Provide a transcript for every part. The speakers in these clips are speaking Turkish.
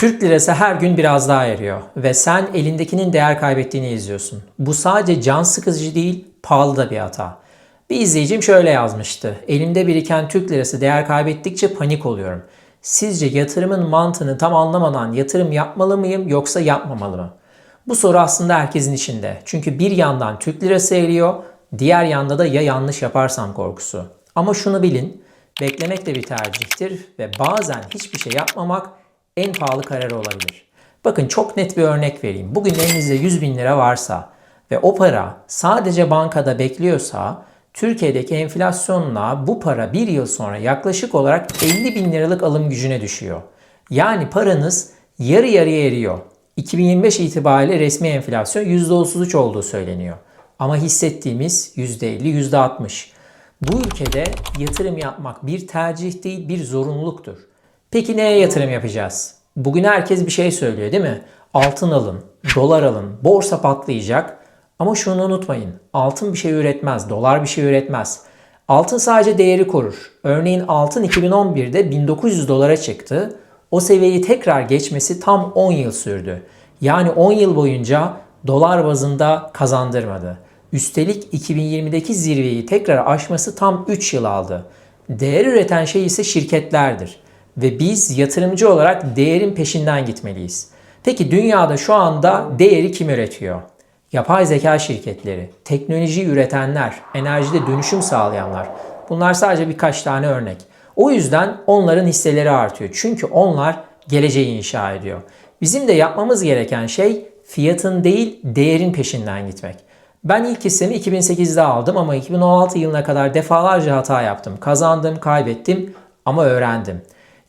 Türk lirası her gün biraz daha eriyor ve sen elindekinin değer kaybettiğini izliyorsun. Bu sadece can sıkıcı değil, pahalı da bir hata. Bir izleyicim şöyle yazmıştı. Elimde biriken Türk lirası değer kaybettikçe panik oluyorum. Sizce yatırımın mantığını tam anlamadan yatırım yapmalı mıyım yoksa yapmamalı mı? Bu soru aslında herkesin içinde. Çünkü bir yandan Türk lirası eriyor, diğer yanda da ya yanlış yaparsam korkusu. Ama şunu bilin, beklemek de bir tercihtir ve bazen hiçbir şey yapmamak en pahalı kararı olabilir. Bakın çok net bir örnek vereyim. Bugün elinizde 100 bin lira varsa ve o para sadece bankada bekliyorsa Türkiye'deki enflasyonla bu para bir yıl sonra yaklaşık olarak 50 bin liralık alım gücüne düşüyor. Yani paranız yarı yarıya eriyor. 2025 itibariyle resmi enflasyon %33 olduğu söyleniyor. Ama hissettiğimiz %50, %60. Bu ülkede yatırım yapmak bir tercih değil bir zorunluluktur. Peki neye yatırım yapacağız? Bugün herkes bir şey söylüyor değil mi? Altın alın, dolar alın, borsa patlayacak. Ama şunu unutmayın. Altın bir şey üretmez, dolar bir şey üretmez. Altın sadece değeri korur. Örneğin altın 2011'de 1900 dolara çıktı. O seviyeyi tekrar geçmesi tam 10 yıl sürdü. Yani 10 yıl boyunca dolar bazında kazandırmadı. Üstelik 2020'deki zirveyi tekrar aşması tam 3 yıl aldı. Değer üreten şey ise şirketlerdir ve biz yatırımcı olarak değerin peşinden gitmeliyiz. Peki dünyada şu anda değeri kim üretiyor? Yapay zeka şirketleri, teknoloji üretenler, enerjide dönüşüm sağlayanlar. Bunlar sadece birkaç tane örnek. O yüzden onların hisseleri artıyor. Çünkü onlar geleceği inşa ediyor. Bizim de yapmamız gereken şey fiyatın değil değerin peşinden gitmek. Ben ilk hissemi 2008'de aldım ama 2016 yılına kadar defalarca hata yaptım. Kazandım, kaybettim ama öğrendim.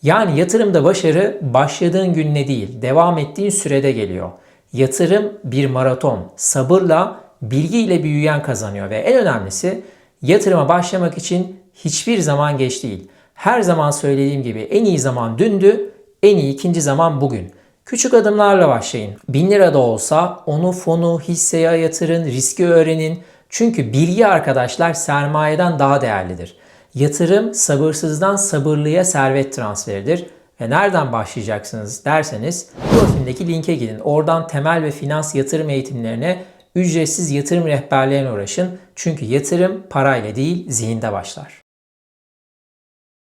Yani yatırımda başarı başladığın günle değil, devam ettiğin sürede geliyor. Yatırım bir maraton. Sabırla, bilgiyle büyüyen kazanıyor ve en önemlisi yatırıma başlamak için hiçbir zaman geç değil. Her zaman söylediğim gibi en iyi zaman dündü, en iyi ikinci zaman bugün. Küçük adımlarla başlayın. 1000 lira da olsa onu fonu hisseye yatırın, riski öğrenin. Çünkü bilgi arkadaşlar sermayeden daha değerlidir. Yatırım sabırsızdan sabırlıya servet transferidir. Ve nereden başlayacaksınız derseniz profilimdeki linke gidin. Oradan temel ve finans yatırım eğitimlerine ücretsiz yatırım rehberliğine uğraşın. Çünkü yatırım parayla değil zihinde başlar.